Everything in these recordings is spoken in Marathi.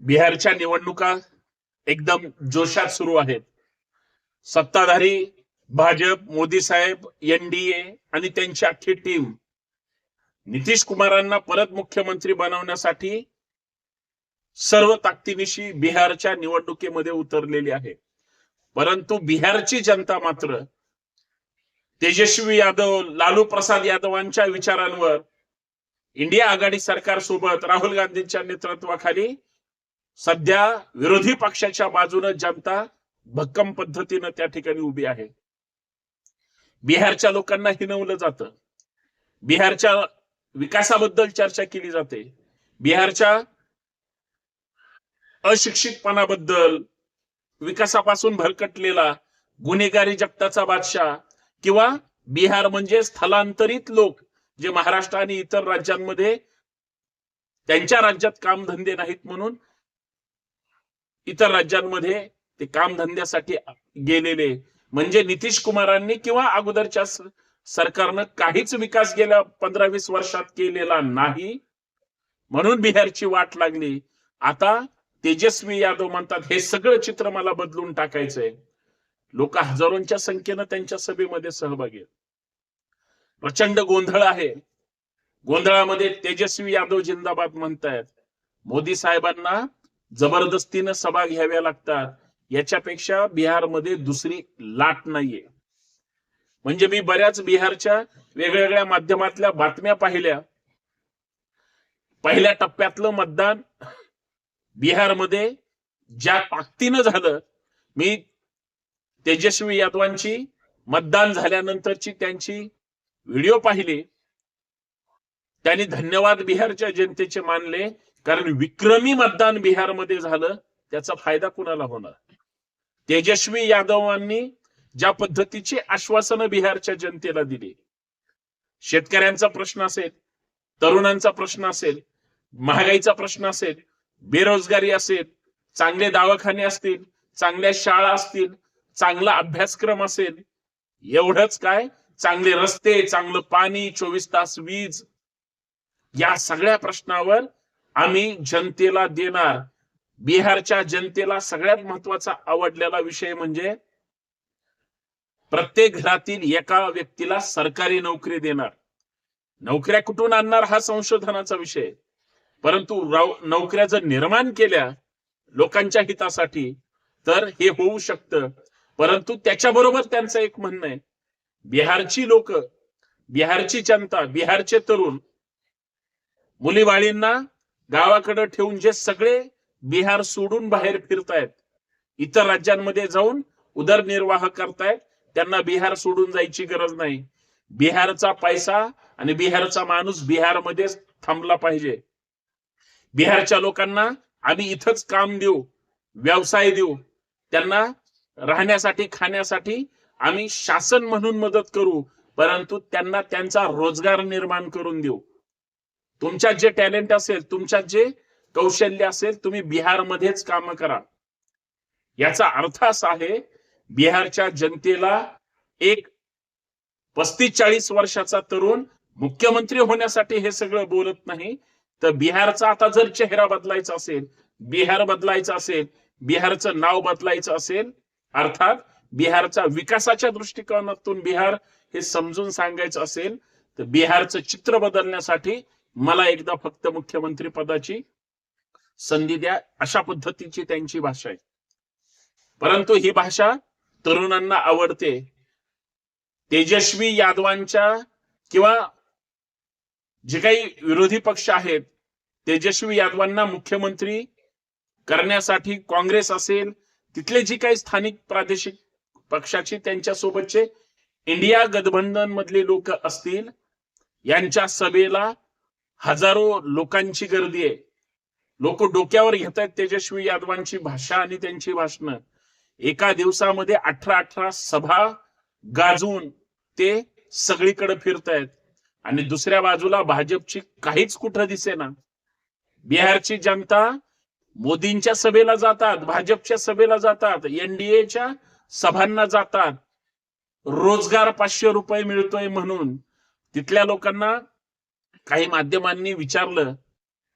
बिहारच्या निवडणुका एकदम जोशात सुरू आहेत. सत्ताधारी भाजप मोदी साहेब एनडीए आणि त्यांची अख्खी टीम नितीश कुमारांना परत मुख्यमंत्री बनवण्यासाठी सर्व ताकदीनिशी बिहारच्या निवडणुकीमध्ये उतरलेली आहे. परंतु बिहारची जनता मात्र तेजस्वी यादव लालू प्रसाद यादवांच्या विचारांवर इंडिया आघाडी सरकार सोबत राहुल गांधींच्या नेतृत्वाखाली सध्या विरोधी पक्षाच्या बाजूने जनता भक्कम पद्धतीनं त्या ठिकाणी उभी आहे. बिहारच्या लोकांना हिनवलं जातं. बिहारच्या विकासाबद्दल चर्चा केली जाते. बिहारच्या अशिक्षितपणाबद्दल विकासापासून भरकटलेला गुन्हेगारी जगताचा बादशाह किंवा बिहार म्हणजे स्थलांतरित लोक जे महाराष्ट्र आणि इतर राज्यांमध्ये त्यांच्या राज्यात कामधंदे नाहीत म्हणून इतर राज्यांमध्ये ते कामधंद्यासाठी गेलेले. म्हणजे नितीश कुमारांनी किंवा अगोदरच्या सरकारनं काहीच विकास गेल्या पंधरा वीस वर्षात केलेला नाही. म्हणून बिहारची वाट लागली. आता तेजस्वी यादव म्हणतात हे सगळं चित्र मला बदलून टाकायचंय. लोक हजारोंच्या संख्येनं त्यांच्या सभेमध्ये सहभागी प्रचंड गोंधळ आहे. गोंधळामध्ये तेजस्वी यादव जिंदाबाद म्हणतायत. मोदी साहेबांना जबरदस्तीनं सभा घ्याव्या लागतात. याच्यापेक्षा बिहारमध्ये दुसरी लाट नाहीये. म्हणजे मी बऱ्याच बिहारच्या वेगवेगळ्या माध्यमातल्या बातम्या पाहिल्या. पहिल्या टप्प्यातलं मतदान बिहारमध्ये ज्या ताकदीनं झालं मी तेजस्वी यादवांची मतदान झाल्यानंतरची त्यांची व्हिडिओ पाहिली. त्यांनी धन्यवाद बिहारच्या जनतेचे मानले. कारण विक्रमी मतदान बिहारमध्ये झालं त्याचा फायदा कुणाला होणार? तेजस्वी यादवांनी ज्या पद्धतीची आश्वासनं बिहारच्या जनतेला दिली शेतकऱ्यांचा प्रश्न असेल तरुणांचा प्रश्न असेल महागाईचा प्रश्न असेल बेरोजगारी असेल चांगले दवाखाने असतील चांगल्या शाळा असतील चांगला अभ्यासक्रम असेल एवढंच काय? चांगले रस्ते चांगलं पाणी चोवीस तास वीज या सगळ्या प्रश्नावर आम्ही जनतेला देणार. बिहारच्या जनतेला सगळ्यात महत्त्वाचा आवडलेला विषय म्हणजे प्रत्येक घरातील एका व्यक्तीला सरकारी नोकरी देणार. नोकऱ्या कुठून आणणार हा संशोधनाचा विषय. परंतु नोकऱ्या जर निर्माण केल्या लोकांच्या हितासाठी तर हे होऊ शकतं. परंतु त्याच्याबरोबर त्यांचं एक म्हणणं आहे. बिहारची लोक बिहारची जनता बिहारचे तरुण मुलीबाळींना गावाकडे ठेवून जे सगळे बिहार सोडून बाहेर फिरतायत इतर राज्यांमध्ये जाऊन उदरनिर्वाह करतायत त्यांना बिहार सोडून जायची गरज नाही. बिहारचा पैसा आणि बिहारचा माणूस बिहारमध्येच थांबला पाहिजे. बिहारच्या लोकांना आम्ही इथंच काम देऊ व्यवसाय देऊ. त्यांना राहण्यासाठी खाण्यासाठी आम्ही शासन म्हणून मदत करू परंतु त्यांना त्यांचा रोजगार निर्माण करून देऊ. तुमच्यात जे टॅलेंट असेल तुमच्यात जे कौशल्य असेल तुम्ही बिहारमध्येच काम करा याचा अर्थ असा आहे बिहारच्या जनतेला एक पस्तीस चाळीस वर्षाचा तरुण मुख्यमंत्री होण्यासाठी हे सगळं बोलत नाही. तर बिहारचा आता जर चेहरा बदलायचा असेल बिहार बदलायचा असेल बिहारचं नाव बदलायचं असेल अर्थात बिहारचा विकासाच्या दृष्टिकोनातून बिहार हे समजून सांगायचं असेल तर बिहारचं चित्र बदलण्यासाठी मला एकदा फक्त मुख्यमंत्री पदाची संधी द्या. अशा पद्धतीची त्यांची भाषा आहे. परंतु ही भाषा तरुणांना आवडते. तेजस्वी यादवांच्या किंवा जे काही विरोधी पक्ष आहेत तेजस्वी यादवांना मुख्यमंत्री करण्यासाठी काँग्रेस असेल तिथले जी काही स्थानिक प्रादेशिक पक्षाची त्यांच्या सोबतचे इंडिया गठबंधन मधले लोक असतील यांच्या सभेला हजारो लोकांची गर्दी आहे. लोक डोक्यावर घेत आहेत तेजस्वी यादवांची भाषा आणि त्यांची भाषणं. एका दिवसामध्ये अठरा अठरा सभा गाजवून ते सगळीकडे फिरतायत. आणि दुसऱ्या बाजूला भाजपची काहीच कुठं दिसेना. बिहारची जनता मोदींच्या सभेला जातात भाजपच्या सभेला जातात एनडीएच्या सभांना जातात. रोजगार पाचशे रुपये मिळतोय म्हणून. तिथल्या लोकांना काही माध्यमांनी विचारलं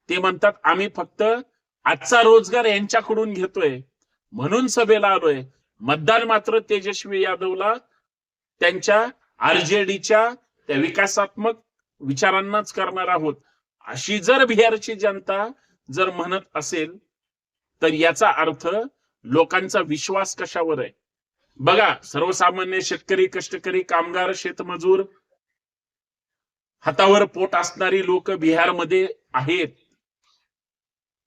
ते म्हणतात आम्ही फक्त आजचा रोजगार यांच्याकडून घेतोय. म्हणून सभेला आलोय. मतदान मात्र तेजस्वी यादवला त्यांच्या आरजेडीच्या त्या विकासात्मक विचारांनाच करणार आहोत. अशी जर बिहारची जनता जर म्हणत असेल तर याचा अर्थ लोकांचा विश्वास कशावर आहे? बघा सर्वसामान्य शेतकरी कष्टकरी कामगार शेतमजूर हातावर पोट असणारी लोक बिहारमध्ये आहेत.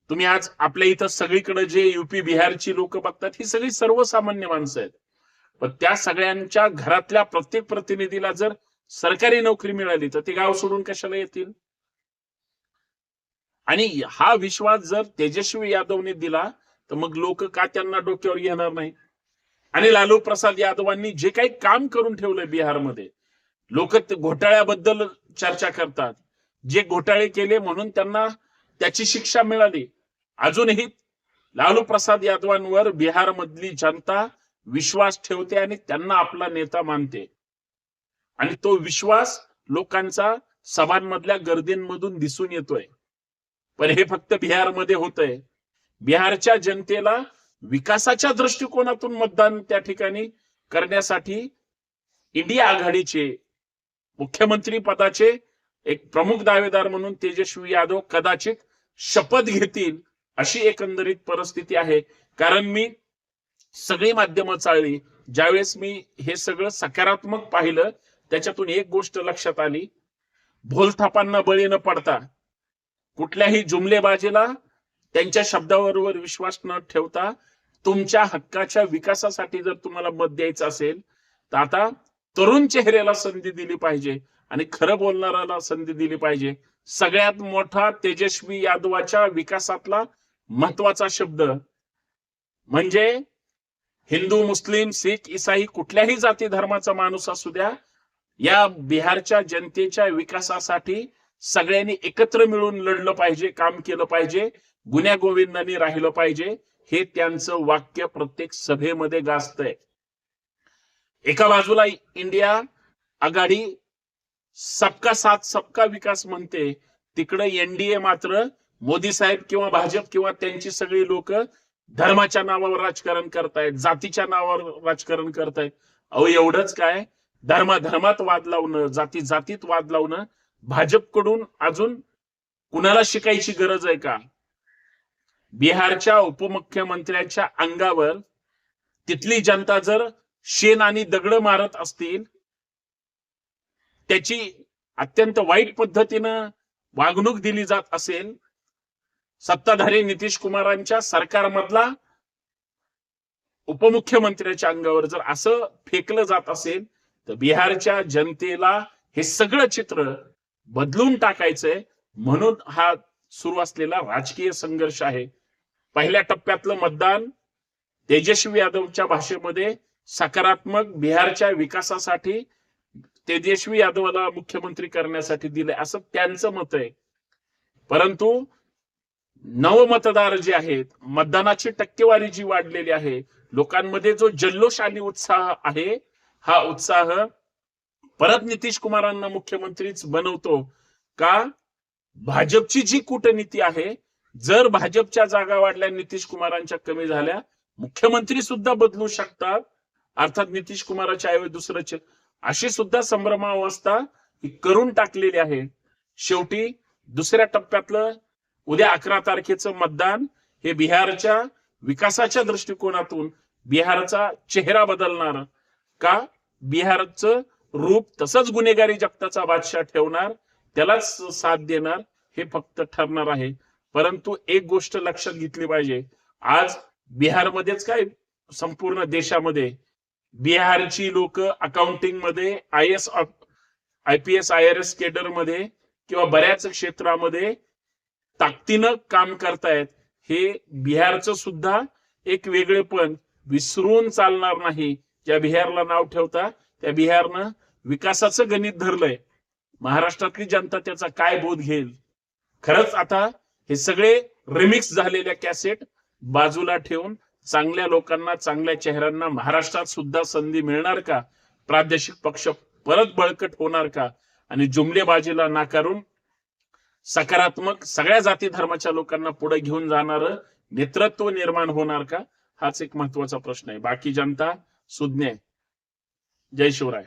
तुम्ही आज आपल्या इथं सगळीकडे जे युपी बिहारची लोक बघतात ही सगळी सर्वसामान्य माणसं आहेत. पण त्या सगळ्यांच्या घरातल्या प्रत्येक प्रतिनिधीला जर सरकारी नोकरी मिळाली तर ते गाव सोडून कशाला येतील? आणि हा विश्वास जर तेजस्वी यादवने दिला तर मग लोक का त्यांना डोक्यावर घेणार नाही? आणि लालू प्रसाद यादवांनी जे काही काम करून ठेवलंय बिहारमध्ये लोक घोटाळ्याबद्दल चर्चा करतात. जे घोटाळे केले म्हणून त्यांना त्याची शिक्षा मिळाली. अजूनही लालू प्रसाद यादवांवर बिहारमधली जनता विश्वास ठेवते आणि त्यांना आपला नेता मानते. आणि तो विश्वास लोकांचा सभांमधल्या गर्दींमधून दिसून येतोय. पण हे फक्त बिहारमध्ये होतंय. बिहारच्या जनतेला विकासाच्या दृष्टिकोनातून मतदान त्या ठिकाणी करण्यासाठी इंडिया आघाडीचे मुख्यमंत्री पदाचे एक प्रमुख दावेदार म्हणून तेजस्वी यादव कदाचित शपथ घेतील अशी एकंदरीत परिस्थिती आहे. कारण मी सगळी माध्यमं चालली ज्यावेळेस मी हे सगळं सकारात्मक पाहिलं त्याच्यातून एक गोष्ट लक्षात आली. भोलथापांना बळी न पडता कुठल्याही जुमलेबाजीला त्यांच्या शब्दाबरोबर विश्वास न ठेवता तुमच्या हक्काच्या विकासासाठी जर तुम्हाला मत द्यायचं असेल तर आता तरुण चेहऱ्याला संधी दिली पाहिजे आणि खरं बोलणाऱ्याला संधी दिली पाहिजे. सगळ्यात मोठा तेजस्वी यादवाच्या विकासातला महत्त्वाचा शब्द म्हणजे हिंदू मुस्लिम शीख इसाई कुठल्याही जाती धर्माचा माणूस असू द्या या बिहारच्या जनतेच्या विकासासाठी सगळ्यांनी एकत्र मिळून लढलं पाहिजे काम केलं पाहिजे गुन्ह्या गोविंदांनी राहिलं पाहिजे हे त्यांचं वाक्य प्रत्येक सभेमध्ये गाजतंय. एका बाजूला इंडिया आघाडी सबका साथ सबका विकास म्हणते. तिकडे एनडीए मात्र मोदी साहेब किंवा भाजप किंवा त्यांची सगळी लोक धर्माच्या नावावर राजकारण करतायत जातीच्या नावावर राजकारण करतायत. अहो एवढंच काय? धर्मा धर्मात वाद लावणं जाती जातीत वाद लावणं भाजपकडून अजून कुणाला शिकायची गरज आहे का? बिहारच्या उपमुख्यमंत्र्यांच्या अंगावर तिथली जनता जर शेण आणि दगड मारत असतील त्याची अत्यंत वाईट पद्धतीनं वागणूक दिली जात असेल सत्ताधारी नितीश कुमारांच्या सरकारमधला उपमुख्यमंत्र्याच्या अंगावर जर असं फेकलं जात असेल तर बिहारच्या जनतेला हे सगळं चित्र बदलून टाकायचंय म्हणून हा सुरू असलेला राजकीय संघर्ष आहे. पहिल्या टप्प्यातलं मतदान तेजस्वी यादवच्या भाषेमध्ये सकारात्मक बिहारच्या विकासासाठी तेजस्वी यादवला मुख्यमंत्री करण्यासाठी दिले असं त्यांचं मत आहे. परंतु नवमतदार जे आहेत मतदानाची टक्केवारी जी वाढलेली आहे लोकांमध्ये जो जल्लोष आणि उत्साह आहे हा उत्साह परत नितीश कुमारांना मुख्यमंत्रीच बनवतो का? भाजपची जी कूटनीती आहे जर भाजपच्या जागा वाढल्या नितीश कुमारांच्या कमी झाल्या मुख्यमंत्री सुद्धा बदलू शकतात अर्थात नितीश कुमाराच्या ऐवजी दुसरं अशी सुद्धा संभ्रमावस्था ही करून टाकलेली आहे. शेवटी दुसऱ्या टप्प्यातलं उद्या अकरा तारखेचं मतदान हे बिहारच्या विकासाच्या दृष्टिकोनातून बिहारचा चेहरा बदलणार. का? बिहारचं रूप तसंच गुन्हेगारी जगताचा बादशाह ठेवणार त्यालाच साथ देणार हे फक्त ठरणार आहे. परंतु एक गोष्ट लक्षात घेतली पाहिजे. आज बिहारमध्येच काय? संपूर्ण देशामध्ये बिहारची लोक अकाउंटिंगमध्ये I S I P S I R S केडरमध्ये किंवा बऱ्याच क्षेत्रामध्ये ताकदीनं काम करतायत हे बिहारचं सुद्धा एक वेगळेपण. विसरून चालणार नाही. ज्या बिहारला नाव ठेवता त्या बिहारनं विकासाचं गणित धरलंय. महाराष्ट्रातली जनता त्याचा काय बोध घेईल? खरंच आता हे सगळे रिमिक्स झालेल्या कॅसेट बाजूला ठेवून चांगल्या लोकांना चांगल्या चेहऱ्यांना महाराष्ट्रात सुद्धा संधी मिळणार का? प्रादेशिक पक्ष परत बळकट होणार का? आणि जुमलेबाजीला नाकारून सकारात्मक सगळ्या जाती धर्माच्या लोकांना पुढे घेऊन जाणार नेतृत्व निर्माण होणार का? हाच एक महत्त्वाचा प्रश्न आहे. बाकी जनता सुज्ञ आहे. जय शिवराय.